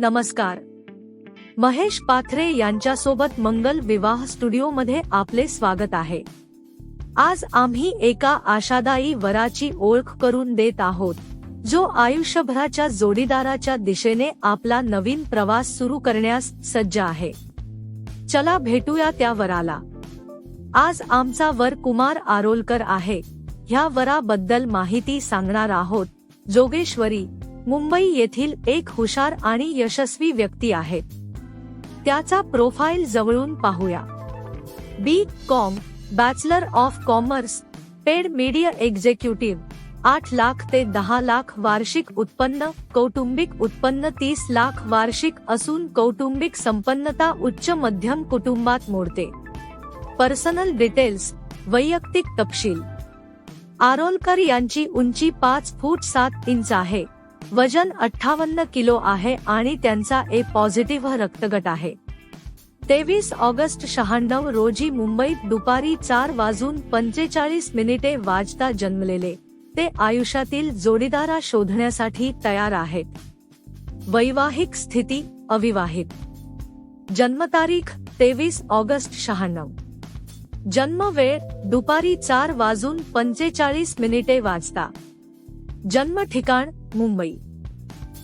नमस्कार. महेश पाथरे यांच्यासोबत मंगल विवाह स्टुडिओमध्ये आपले स्वागत आहे. आज आम्ही एका आशादायी वराची ओळख करून देत आहोत जो आयुष्यभराच्या जोडीदाराच्या दिशेने आपला नवीन प्रवास सुरू करण्यास सज्ज आहे. चला भेटूया त्या वराला. आज आमचा वर कुमार आरोलकर आहे. ह्या वराबद्दल माहिती सांगणार आहोत जोगेश्वरी मुंबई येथील एक हुशार आणि यशस्वी व्यक्ती आहे त्याचा प्रोफाईल जवळून पाहूया. B. Com. Bachelor of commerce. Paid media executive. आठ लाख ते दहा लाख वार्षिक उत्पन्न कौटुंबिक उत्पन्न तीस लाख वार्षिक असून कौटुंबिक संपन्नता उच्च मध्यम कुटुंबात मोडते. Personal details. वैयक्तिक तपशील. आरोलकर यांची उंची पाच फूट सात इंच आहे. वजन अठ्ठावन्न किलो आहे आणि त्यांचा ए पॉझिटिव्ह रक्तगट आहे. तेवीस ऑगस्ट शहाण्णव रोजी मुंबईत दुपारी चार वाजून पंचेचाळीस मिनिटे वाजता जन्मलेले ते आयुष्यातील जोडीदारा शोधण्यासाठी तयार आहेत. वैवाहिक स्थिती अविवाहित. जन्मतारीख तेवीस ऑगस्ट शहाण्णव. जन्म वेळ दुपारी चार वाजून पंचेचाळीस मिनिटे वाजता. जन्म ठिकाण मुंबई.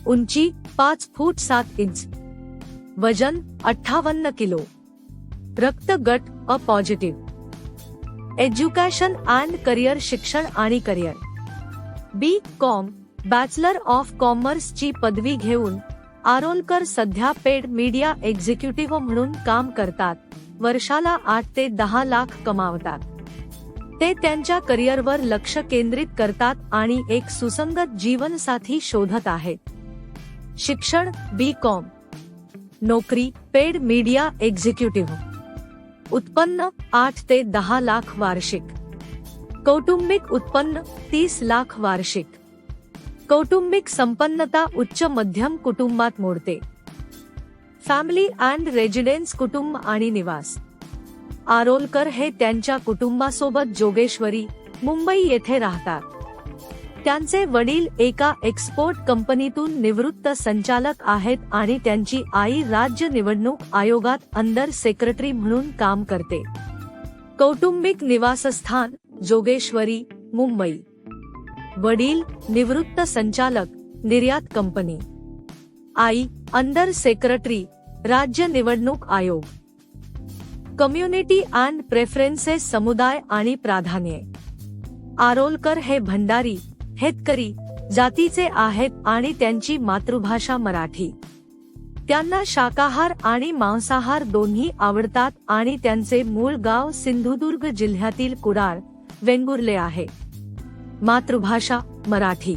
उंची पाच फूट सात इंच. वजन अठ्ठावन्न किलो. रक्त गट अ पॉझिटिव्ह. एज्युकेशन अँड करिअर शिक्षण आणि career. B. Com. Bachelor of commerce ची पदवी घेऊन आरोलकर सध्या पेड मीडिया एक्झिक्युटिव्ह म्हणून काम करतात. वर्षाला आठ ते दहा लाख कमावतात. ते त्यांच्या करिअरवर लक्ष केंद्रित करतात आणि एक सुसंगत जीवनसाथी शोधत आहेत. शिक्षण बी कॉम नोकरी पेड मीडिया एक्झिक्युटिव्ह उत्पन्न आठ ते दहा लाख वार्षिक. कौटुंबिक उत्पन्न तीस लाख वार्षिक. कौटुंबिक संपन्नता उच्च मध्यम कुटुंबात मोडते. फॅमिली अँड रेजिडेन्स कुटुंब आणि निवास. आरोलकर हे त्यांच्या कुटुंबासोबत जोगेश्वरी मुंबई येथे राहतात. त्यांचे वडील एका एक्सपोर्ट कंपनीतून निवृत्त संचालक आहेत आणि त्यांची आई राज्य निवडणूक आयोगात अंडर सेक्रेटरी म्हणून काम करते. कौटुंबिक निवासस्थान जोगेश्वरी मुंबई. वडील निवृत्त संचालक निर्यात कंपनी आई अंडर सेक्रेटरी राज्य निवडणूक आयोग. कम्युनिटी अँड प्रेफरन्सेस समुदाय आणि प्राधान्ये. आरोलकर हे भंडारी हेतकरी जातीचे आहेत आणि त्यांची मातृभाषा मराठी. त्यांना शाकाहार आणि मांसाहार दोन्ही आवडतात आणि त्यांचे मूळ गाव सिंधुदुर्ग जिल्ह्यातील कुडाळ वेंगुर्ले आहे. मातृभाषा मराठी.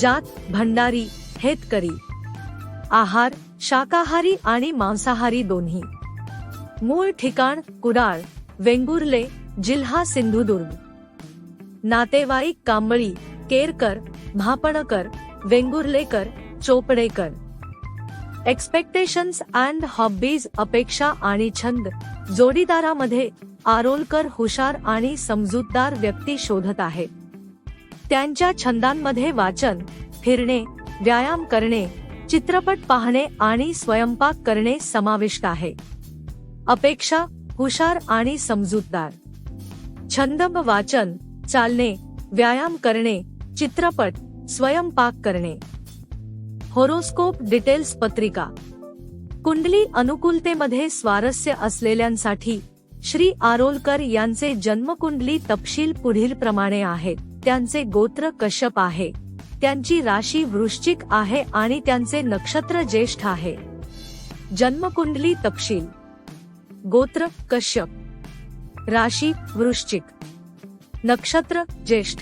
जात भंडारी हेतकरी. आहार शाकाहारी आणि मांसाहारी दोन्ही. मूळ ठिकाण कुडाळ वेंगुर्ले जिल्हा सिंधुदुर्ग. नातेवाईक Kambli Kerkar Mhapankar Vengurlekar Chopdekar. Expectations and hobbies अपेक्षा आणि छंद. जोडीदारामध्ये आरोलकर हुशार आणि समजूतदार व्यक्ती शोधत आहे. त्यांच्या छंदांमध्ये वाचन फिरणे व्यायाम करणे चित्रपट पाहणे आणि स्वयंपाक करणे समाविष्ट आहे. अपेक्षा हुशार आणि समजूतदार. छंदम वाचन चालणे व्यायाम करणे चित्रपट स्वयंपाक करणे. होरोस्कोप डिटेल्स पत्रिका. कुंडली अनुकूलतेमध्ये स्वारस्य असलेल्यांसाठी श्री आरोलकर यांचे जन्मकुंडली तपशील पुढील प्रमाणे आहेत. त्यांचे गोत्र कश्यप आहे. त्यांची राशी वृश्चिक आहे आणि त्यांचे नक्षत्र ज्येष्ठ आहे. जन्मकुंडली तपशील. गोत्र कश्यप. राशी वृश्चिक. नक्षत्र ज्येष्ठ.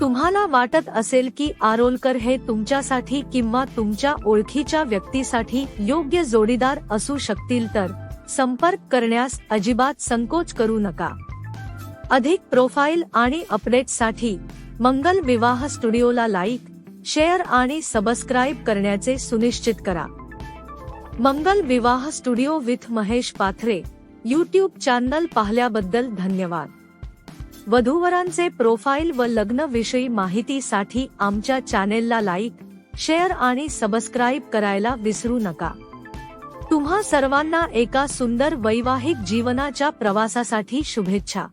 तुम्हाला वाटत असेल की आरोलकर हे तुमच्यासाठी किंवा तुमच्या ओळखीच्या व्यक्तीसाठी योग्य जोडीदार असू शकतील तर संपर्क करण्यास अजिबात संकोच करू नका. अधिक प्रोफाईल आणि अपडेटसाठी मंगल विवाह स्टुडिओला लाईक शेअर आणि सबस्क्राईब करण्याचे सुनिश्चित करा. Mangal Vivah studio with Mahesh Pathare YouTube channel पाहिल्याबद्दल धन्यवाद. वधूवरांचे प्रोफाईल व लग्न विषयी माहितीसाठी आमच्या चॅनेलला लाईक शेअर आणि सबस्क्राईब करायला विसरू नका. तुम्हा सर्वांना एका सुंदर वैवाहिक जीवनाच्या प्रवासासाठी शुभेच्छा.